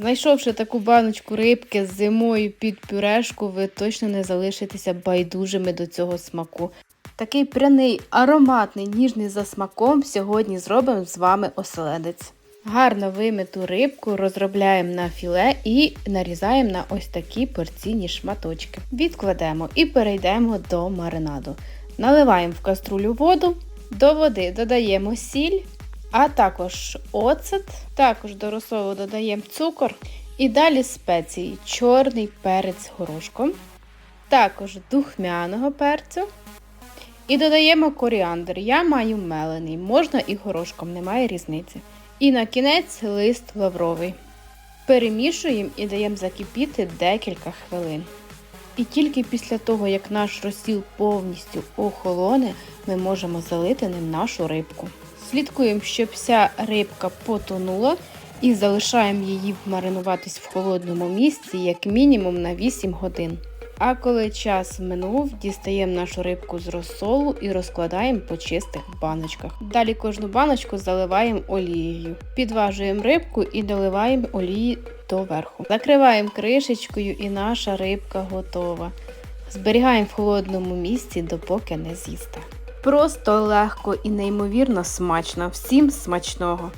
Знайшовши таку баночку рибки з зимою під пюрешку, ви точно не залишитеся байдужими до цього смаку. Такий пряний, ароматний, ніжний за смаком сьогодні зробимо з вами оселедець. Гарно вимиту рибку розробляємо на філе і нарізаємо на ось такі порційні шматочки. Відкладемо і перейдемо до маринаду. Наливаємо в каструлю воду, до води додаємо сіль, а також оцет, також до розсолу додаємо цукор і далі спеції чорний перець горошком, також духмяного перцю. І додаємо коріандр. Я маю мелений, можна і горошком, немає різниці. І на кінець лист лавровий. Перемішуємо і даємо закипіти декілька хвилин. І тільки після того, як наш розсіл повністю охолоне, ми можемо залити ним нашу рибку. Слідкуємо, щоб вся рибка потонула і залишаємо її маринуватись в холодному місці як мінімум на 8 годин. А коли час минув, дістаємо нашу рибку з розсолу і розкладаємо по чистих баночках. Далі кожну баночку заливаємо олією. Підважуємо рибку і доливаємо олії доверху. Закриваємо кришечкою і наша рибка готова. Зберігаємо в холодному місці, допоки не з'їсте. Просто легко і неймовірно смачно. Всім смачного!